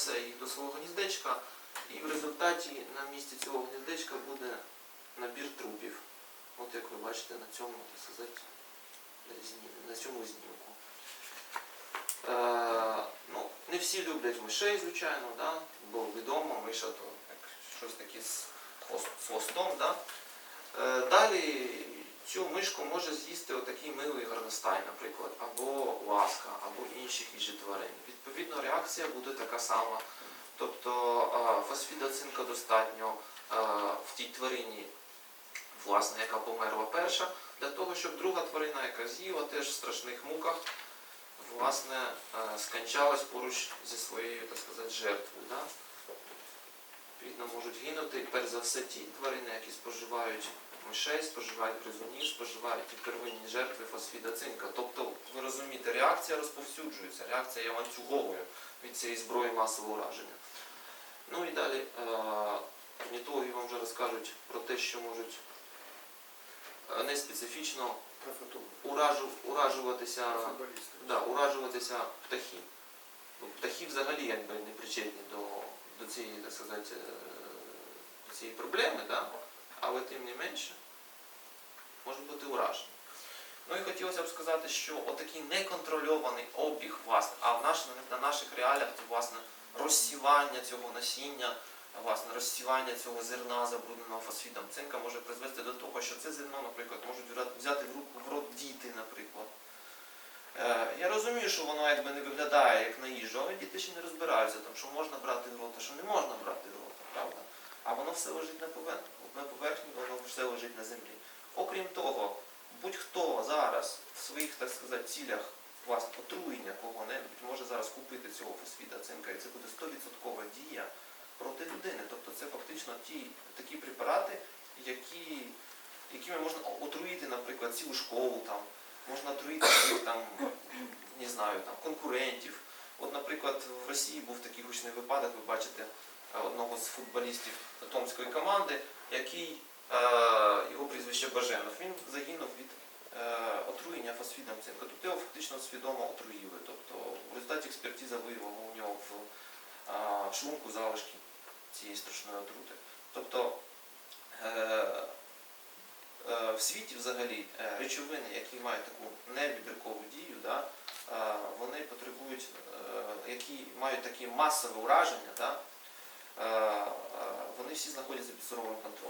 занесе їх до свого гніздечка, і в результаті на місці цього гніздечка буде набір трупів. От як ви бачите на цьому, на цьому знімку. Е, ну, не всі люблять мишей, звичайно, да? бо відомо, миша то як щось таке з, з хвостом. Да? Е, далі цю мишку може з'їсти отакий милий горностай, наприклад, або ласка, або інші хижі тварини. Відповідно, реакція буде така сама. Тобто е, фосфіда цинка достатньо е, в тій тварині, власне, яка померла перша, для того, щоб друга тварина, яка з'їла теж в страшних муках, власне, е, скончалась поруч зі своєю, так сказати, жертвою. Да? Відповідно, можуть гинути перш за все ті тварини, які споживають мишей, споживають гризунів, споживають ті первинні жертви фосфіда цинка. Тобто, ви розумієте, реакція розповсюджується, реакція є ланцюговою від цієї зброї масового ураження. Ну і далі е, орнітологи вам вже розкажуть про те, що можуть е, не специфічно уражу, уражуватися, да, уражуватися птахи. Ну, Птахи взагалі якби не причетні до, до цієї, так сказати, е, до цієї проблеми, да? але тим не менше можуть бути уражені. Ну і хотілося б сказати, що отакий неконтрольований обіг, власне, а в наш, на наших реаліях це власне розсівання цього насіння, власне, розсівання цього зерна, забрудненого фосфідом цинка може призвести до того, що це зерно, наприклад, можуть взяти в руку в рот діти, наприклад. Е, Я розумію, що воно якби не виглядає як на їжу, але діти ще не розбираються, там, що можна брати в рот, а що не можна брати в рот, правда? А воно все лежить на поверхні, поверхні, воно все лежить на землі. Окрім того, будь-хто зараз в своїх, так сказати, цілях власне отруєння кого-небудь може зараз купити цього фосфіда цинка, і це буде 100% дія проти людини. Тобто це фактично ті такі препарати, які, якими можна отруїти, наприклад, цілу школу там, можна отруїти своїх там, не знаю, там, конкурентів. От, наприклад, в Росії був такий гучний випадок, ви бачите е, одного з футболістів Томської команди, який його прізвище Баженов, він загинув від е, отруєння фосфідом цинку. Тобто його фактично свідомо отруїли. Тобто в результаті експертиза виявила у нього в е, шлунку залишки цієї страшної отрути. Тобто е, е, в світі взагалі е, речовини, які мають таку невідбіркову дію, е, вони потребують, е, які мають таке масове ураження, е, е, вони всі знаходяться під суровим контролем.